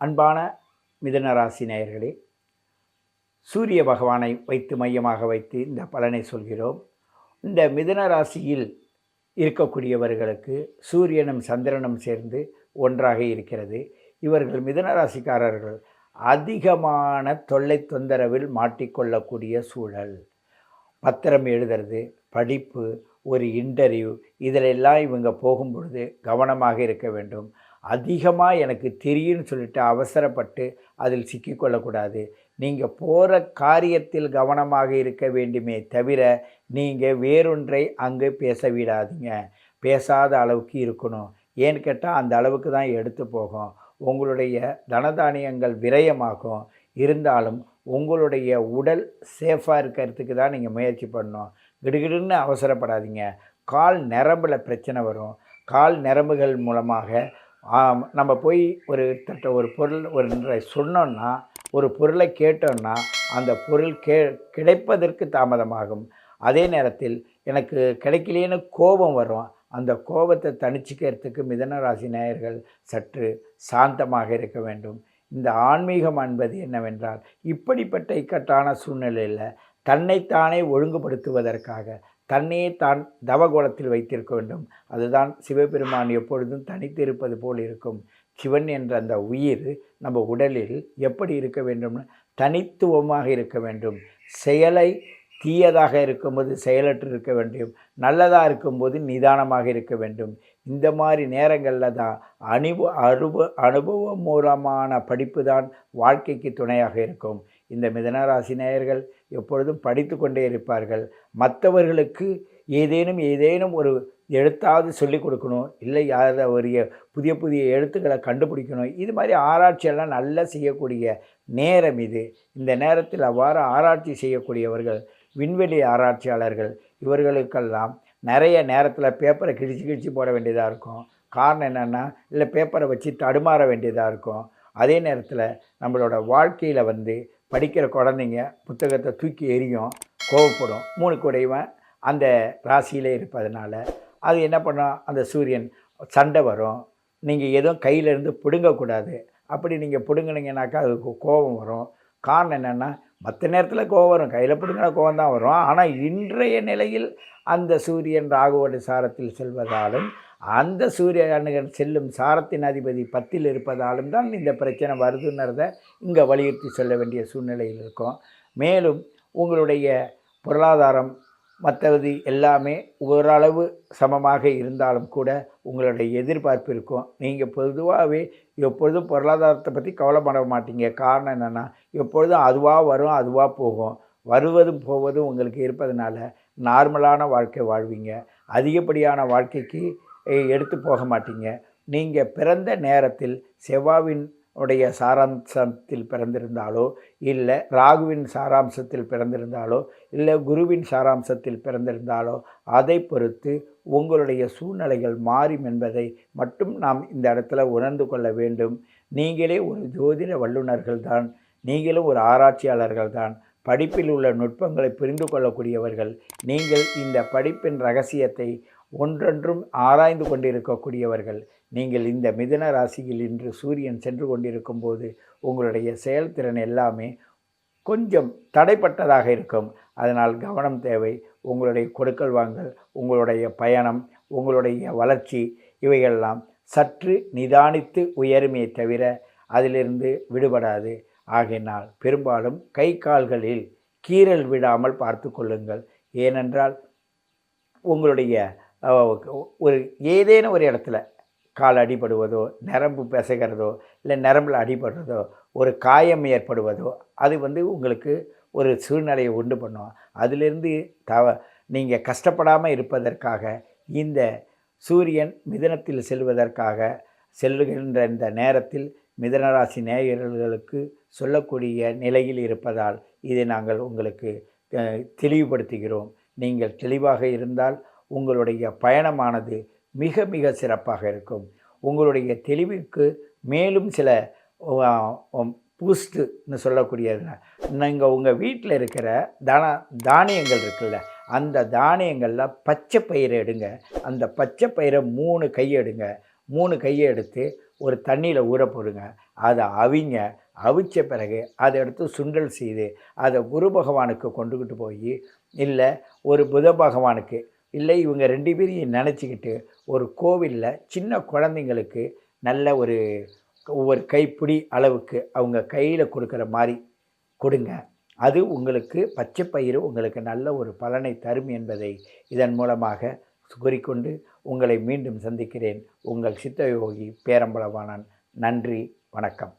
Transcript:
அன்பான மிதனராசி நேயர்களே சூரிய பகவானை வைத்து மையமாக வைத்து இந்த பலனை சொல்கிறோம். இந்த மிதன ராசியில் இருக்கக்கூடியவர்களுக்கு சூரியனும் சந்திரனும் சேர்ந்து ஒன்றாக இருக்கிறது. இவர்கள் மிதன ராசிக்காரர்கள் அதிகமான தொல்லை தொந்தரவில் மாட்டிக்கொள்ளக்கூடிய சூழல். பத்திரம் எழுதுறது படிப்பு ஒரு இன்டர்வியூ இதிலெல்லாம் இவங்க போகும்பொழுது கவனமாக இருக்க வேண்டும். அதிகமாக எனக்கு தெரியும்னு சொல்லிட்டு அவசரப்பட்டு அதில் சிக்கிக்கொள்ளக்கூடாது. நீங்கள் போகிற காரியத்தில் கவனமாக இருக்க வேண்டுமே தவிர நீங்கள் வேறொன்றை அங்கு பேச விடாதீங்க பேசாத அளவுக்கு இருக்கணும். ஏன்னு கேட்டால் அந்த அளவுக்கு தான் எடுத்து போகும். உங்களுடைய தனதானியங்கள் விரயமாகும். இருந்தாலும் உங்களுடைய உடல் சேஃபாக இருக்கிறதுக்கு தான் நீங்கள் முயற்சி பண்ணணும். கிடுகிடுன்னு அவசரப்படாதீங்க. கால் நரம்பில் பிரச்சனை வரும். கால் நரம்புகள் மூலமாக நம்ம போய் ஒரு தட்ட ஒரு பொருள் ஒரு சொன்னோன்னா ஒரு பொருளை கேட்டோன்னா அந்த பொருள் கே கிடைப்பதற்கு தாமதமாகும். அதே நேரத்தில் எனக்கு கிடைக்கலேன்னு கோபம் வரும். அந்த கோபத்தை தணிச்சிக்கிறதுக்கு மிதன ராசி நேயர்கள் சற்று சாந்தமாக இருக்க வேண்டும். இந்த ஆன்மீகம் என்பது என்னவென்றால் இப்படிப்பட்ட இக்கட்டான சூழ்நிலையில் தன்னைத்தானே ஒழுங்குபடுத்துவதற்காக தன்னையே தான் தவகோலத்தில் வைத்திருக்க வேண்டும். அதுதான் சிவபெருமான் எப்பொழுதும் தனித்து இருப்பது போல் இருக்கும். சிவன் என்ற அந்த உயிர் நம்ம உடலில் எப்படி இருக்க வேண்டும்னு தனித்துவமாக இருக்க வேண்டும். செயலை தீயதாக இருக்கும்போது செயலற்று இருக்க வேண்டும். நல்லதாக இருக்கும்போது நிதானமாக இருக்க வேண்டும். இந்த மாதிரி நேரங்களில் தான் அனுபவ அனுபவ அனுபவம் மூலமான படிப்பு தான் வாழ்க்கைக்கு துணையாக இருக்கும். இந்த மிதனராசி நேயர்கள் எப்பொழுதும் படித்து கொண்டே இருப்பார்கள். மற்றவர்களுக்கு ஏதேனும் ஏதேனும் ஒரு எழுத்தாவது சொல்லிக் கொடுக்கணும். இல்லை யார் ஒரு புதிய புதிய எழுத்துக்களை கண்டுபிடிக்கணும். இது மாதிரி ஆராய்ச்சியெல்லாம் நல்லா செய்யக்கூடிய நேரம் இது. இந்த நேரத்தில் அவ்வாறு ஆராய்ச்சி செய்யக்கூடியவர்கள் விண்வெளி ஆராய்ச்சியாளர்கள் இவர்களுக்கெல்லாம் நிறைய நேரத்தில் பேப்பரை கிழிச்சு கிழிச்சு போட வேண்டியதாக இருக்கும். காரணம் என்னென்னா இல்லை பேப்பரை வச்சு தடுமாற வேண்டியதாக இருக்கும். அதே நேரத்தில் நம்மளோட வாழ்க்கையில் வந்து படிக்கிற குழந்தைங்க புத்தகத்தை தூக்கி எரியும் கோவப்படும். மூணு குடைவன் அந்த ராசியிலே இருப்பதனால அது என்ன பண்ணும்? அந்த சூரியன் சண்டை வரும். நீங்கள் எதுவும் கையிலேருந்து பிடுங்கக்கூடாது. அப்படி நீங்கள் பிடுங்கினீங்கனாக்கா அதுக்கு கோபம் வரும். காரணம் என்னென்னா மற்ற நேரத்தில் கோவம் வரும். கையில் பிடுங்கின கோவம் தான் வரும். ஆனால் இன்றைய நிலையில் அந்த சூரியன் ராகுவோட சாரத்தில் செல்வதாலும் அந்த சூரியனுடன் செல்லும் சாரத்தின் அதிபதி பத்தில் இருப்பதாலும் தான் இந்த பிரச்சனை வருதுங்கிறத இங்கே வலியுறுத்தி சொல்ல வேண்டிய சூழ்நிலையில் இருக்கும். மேலும் உங்களுடைய பொருளாதாரம் மற்றது எல்லாமே ஓரளவு சமமாக இருந்தாலும் கூட உங்களுடைய எதிர்பார்ப்பு இருக்கும். நீங்கள் பொதுவாகவே எப்பொழுதும் பொருளாதாரத்தை பற்றி கவலைப்பட மாட்டீங்க. காரணம் என்னென்னா எப்பொழுதும் அதுவாக வரும் அதுவாக போகும். வருவதும் போவதும் உங்களுக்கு இருப்பதனால நார்மலான வாழ்க்கை வாழ்வீங்க. அதிகப்படியான வாழ்க்கைக்கு எடுத்து போக மாட்டீங்க. நீங்கள் பிறந்த நேரத்தில் செவ்வாவின் உடைய சாராம்சத்தில் பிறந்திருந்தாலோ இல்லை ராகுவின் சாராம்சத்தில் பிறந்திருந்தாலோ இல்லை குருவின் சாராம்சத்தில் பிறந்திருந்தாலோ அதை பொறுத்து உங்களுடைய சூழ்நிலைகள் மாறும் என்பதை மட்டும் நாம் இந்த இடத்துல உணர்ந்து கொள்ள வேண்டும். நீங்களே ஒரு ஜோதிட வல்லுநர்கள் தான். நீங்களும் ஒரு ஆராய்ச்சியாளர்கள் தான். படிப்பில் உள்ள நுட்பங்களை புரிந்து கொள்ளக்கூடியவர்கள். நீங்கள் இந்த படிப்பின் ரகசியத்தை ஒன்றொன்றும் ஆராய்ந்து கொண்டிருக்கக்கூடியவர்கள். நீங்கள் இந்த மிதன ராசியில் இன்று சூரியன் சென்று கொண்டிருக்கும் போது உங்களுடைய செயல்திறன் எல்லாமே கொஞ்சம் தடைப்பட்டதாக இருக்கும். அதனால் கவனம் தேவை உங்களுடைய கொடுக்கல் வாங்கல் உங்களுடைய பயணம் உங்களுடைய வளர்ச்சி இவையெல்லாம் சற்று நிதானித்து உயருமே தவிர அதிலிருந்து விடுபடாது. ஆகையினால் பெரும்பாலும் கை கால்களில் கீறல் விடாமல் பார்த்து கொள்ளுங்கள். ஏனென்றால் உங்களுடைய ஒரு ஏதேனும் ஒரு இடத்துல கால் அடிபடுவதோ நரம்பு பிசைகிறதோ இல்லை நரம்பில் அடிபடுறதோ ஒரு காயம் ஏற்படுவதோ அது வந்து உங்களுக்கு ஒரு சூழ்நிலையை உண்டு பண்ணும். அதிலிருந்து தவ நீங்கள் கஷ்டப்படாமல் இருப்பதற்காக இந்த சூரியன் மிதனத்தில் செல்வதற்காக செல்லுகின்ற இந்த நேரத்தில் மிதனராசி நேயர்களுக்கு சொல்லக்கூடிய நிலையில் இருப்பதால் இதை நாங்கள் உங்களுக்கு தெளிவுபடுத்துகிறோம். நீங்கள் தெளிவாக இருந்தால் உங்களுடைய பயணமானது மிக மிக சிறப்பாக இருக்கும். உங்களுடைய தெளிவுக்கு மேலும் சில பூஸ்ட்டுன்னு சொல்லக்கூடியது நீங்கள் உங்கள் வீட்டில் இருக்கிற தான தானியங்கள் இருக்குல்ல அந்த தானியங்களில் பச்சை பயிரை எடுங்க. அந்த பச்சை பயிரை மூணு கை எடுங்க. மூணு கையை எடுத்து ஒரு தண்ணியில் ஊற போடுங்க. அதை அவிங்க அவிச்ச பிறகு அதை எடுத்து சுண்டல் செய்து அதை குரு பகவானுக்கு கொண்டுக்கிட்டு போய் இல்லை ஒரு புத பகவானுக்கு இல்லை இவங்க ரெண்டு பேரையும் நினச்சிக்கிட்டு ஒரு கோவிலில் சின்ன குழந்தைங்களுக்கு நல்ல ஒரு ஒவ்வொரு கைப்பிடி அளவுக்கு அவங்க கையில் கொடுக்குற மாதிரி கொடுங்க. அது உங்களுக்கு பச்சை பயிறு உங்களுக்கு நல்ல ஒரு பலனை தரும் என்பதை இதன் மூலமாக கூறிக்கொண்டு உங்களை மீண்டும் சந்திக்கிறேன். உங்கள் சித்தயோகி பேரம்பலவானன் நன்றி வணக்கம்.